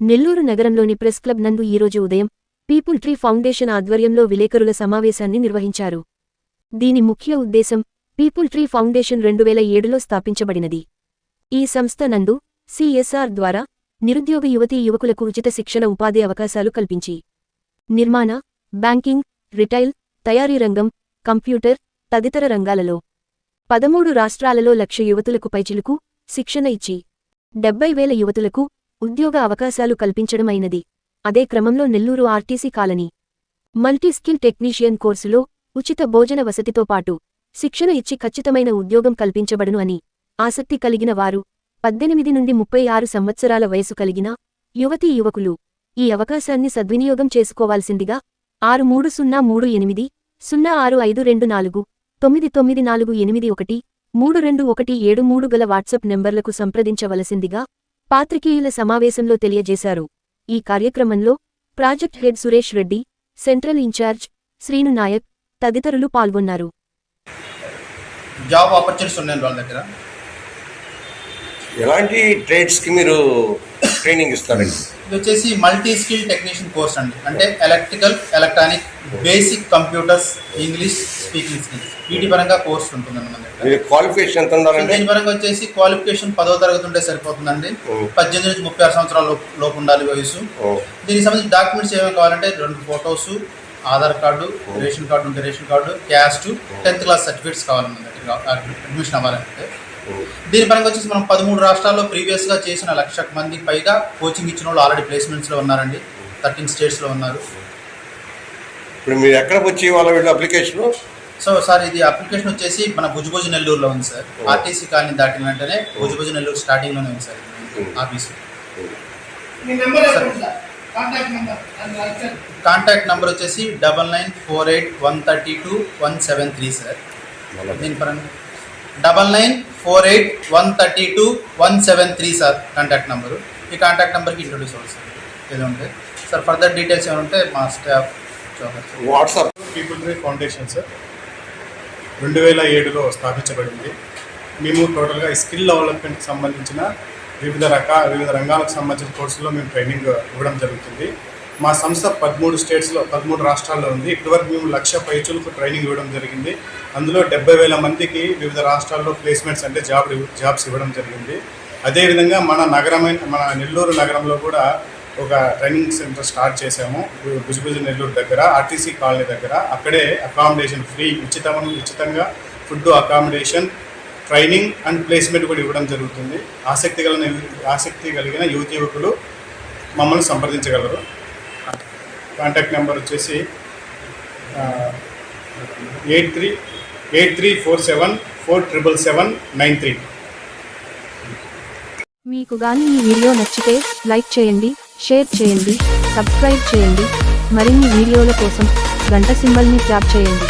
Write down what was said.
నెల్లూరు నగరంలోని press club నందు ఈరోజు ఉదయం పీపుల్ ట్రీ ఫౌండేషన్ ఆధ్వర్యంలో విలేకరుల సమావేశాన్ని నిర్వహించారు. దీని ముఖ్య ఉద్దేశం పీపుల్ ట్రీ ఫౌండేషన్ రెండు వేల ఏడులో స్థాపించబడినది. ఈ సంస్థ నందు సిఎస్ఆర్ ద్వారా నిరుద్యోగ యువతీ యువకులకు ఉచిత శిక్షణ ఉపాధి అవకాశాలు కల్పించి నిర్మాణ బ్యాంకింగ్ రిటైల్ తయారీ రంగం కంప్యూటర్ తదితర రంగాలలో పదమూడు రాష్ట్రాలలో లక్ష యువతులకు పైచిలుకు శిక్షణ ఇచ్చి డెబ్బై వేల యువతులకు ఉద్యోగ అవకాశాలు కల్పించడమైనది. అదే క్రమంలో Nellore RTC colony multiskill technician కోర్సులో ఉచిత భోజన వసతితో పాటు శిక్షణ ఇచ్చి ఖచ్చితమైన ఉద్యోగం కల్పించబడును అని ఆసక్తి కలిగిన వారు పద్దెనిమిది నుండి ముప్పై ఆరు సంవత్సరాల వయసు కలిగిన యువతీ యువకులు ఈ అవకాశాన్ని సద్వినియోగం చేసుకోవాల్సిందిగా ఆరు మూడు సున్నా మూడు ఎనిమిది సున్నా ఆరు ఐదు రెండు నాలుగు తొమ్మిది తొమ్మిది నాలుగు ఎనిమిది ఒకటి మూడు రెండు ఒకటి ఏడు మూడు గల వాట్సాప్ నెంబర్లకు సంప్రదించవలసిందిగా పాత్రికేయుల సమావేశంలో తెలియజేశారు. ఈ కార్యక్రమంలో project head Suresh Reddy central incharge Srinu Naik తదితరులు పాల్గొన్నారు. జాబ్ ఆపర్చునిటీస్ ఉన్నాయండి వాళ్ళ దగ్గర. ఎలాంటి ట్రేడ్స్కి మీరు ట్రైనింగ్ ఇస్తారండి? ఇది వచ్చేసి మల్టీ స్కిల్ టెక్నీషియన్ కోర్స్ అండి. అంటే electrical electronic basic computers English speaking skills వీటి పరంగా కోర్స్ ఉంటుందండి మన దగ్గర మీరు క్వాలిఫికేషన్ ఎంత ఉండాలండి? దీని పరంగా వచ్చేసి క్వాలిఫికేషన్ పదో తరగతి ఉంటే సరిపోతుందండి. ఓ. పద్దెనిమిది నుంచి ముప్పై ఆరు సంవత్సరాల లోపు లోపు ఉండాలి వయసు. ఓ, దీనికి సంబంధించి డాక్యుమెంట్స్ ఏమేమి కావాలంటే రెండు photos Aadhaar card ration card ఉంటే ration card caste tenth class certificates కావాలి మన దగ్గర అడ్మిషన్ అవ్వాలంటే. దీని పరంగా వచ్చేసి మనం పదమూడు రాష్ట్రాల్లో ప్రీవియస్గా చేసిన లక్ష మందికి పైగా కోచింగ్ ఇచ్చిన వాళ్ళు ఆల్రెడీ ప్లేస్మెంట్స్లో ఉన్నారండి. థర్టీన్ స్టేట్స్లో ఉన్నారు. ఇప్పుడు మీరు ఎక్కడికి వచ్చి వాళ్ళ వీళ్ళ అప్లికేషన్ సో సార్ ఇది అప్లికేషన్ వచ్చేసి మన భుజభుజ నెల్లూరులో ఉంది సార్ ఆర్టీసీ కాలనీ దాటిన వెంటనే భుజభుజ నెల్లూరు స్టార్టింగ్లోనే ఉంది సార్ ఆఫీస్ మీ నెంబర్ చెప్పండి సార్ కాంటాక్ట్ నెంబర్. అది రాశారు కాంటాక్ట్ నెంబర్ వచ్చేసి double nine four eight one thirty two one seven three sir దీని పరంగా double nine four eight one thirty two one seven three sir contact number ఈ contact నెంబర్కి introduce అవ్వాలి sir. ఏదో ఉంటే. సార్ ఫర్దర్ డీటెయిల్స్ ఏమైనా ఉంటే మా staff WhatsApp People Tree Foundation sir. రెండు వేల ఏడులో స్థాపించబడింది. మేము టోటల్గా స్కిల్ డెవలప్మెంట్కి సంబంధించిన వివిధ రకాల వివిధ రంగాలకు సంబంధించిన కోర్సుల్లో మేము ట్రైనింగ్ ఇవ్వడం జరుగుతుంది. మా సంస్థ పదమూడు స్టేట్స్లో పదమూడు రాష్ట్రాల్లో ఉంది. ఇప్పటివరకు మేము లక్ష పైచులకు ట్రైనింగ్ ఇవ్వడం జరిగింది. అందులో డెబ్బై వేల మందికి వివిధ రాష్ట్రాల్లో ప్లేస్మెంట్స్ అంటే జాబ్ జాబ్స్ ఇవ్వడం జరిగింది. అదేవిధంగా మన నగరమైన మన నెల్లూరు నగరంలో కూడా ఒక ట్రైనింగ్ సెంటర్ స్టార్ట్ చేశాము. భుజభుజ నెల్లూరు దగ్గర ఆర్టీసీ కాలనీ దగ్గర. అక్కడే అకామిడేషన్ ఫ్రీ ఉచితం ఉచితంగా food accommodation training and placement కూడా ఇవ్వడం జరుగుతుంది. ఆసక్తి కలిగిన ఆసక్తి కలిగిన యువతి యువకులు మమ్మల్ని సంప్రదించగలరు. కాంటాక్ట్ నెంబర్ వచ్చేసి eight three eight three four seven four triple seven nine three. మీకు గాని ఈ వీడియో నచ్చితే లైక్ చేయండి షేర్ చేయండి సబ్స్క్రైబ్ చేయండి. మరిన్ని వీడియోల కోసం గంట సింబల్ని ట్యాప్ చేయండి.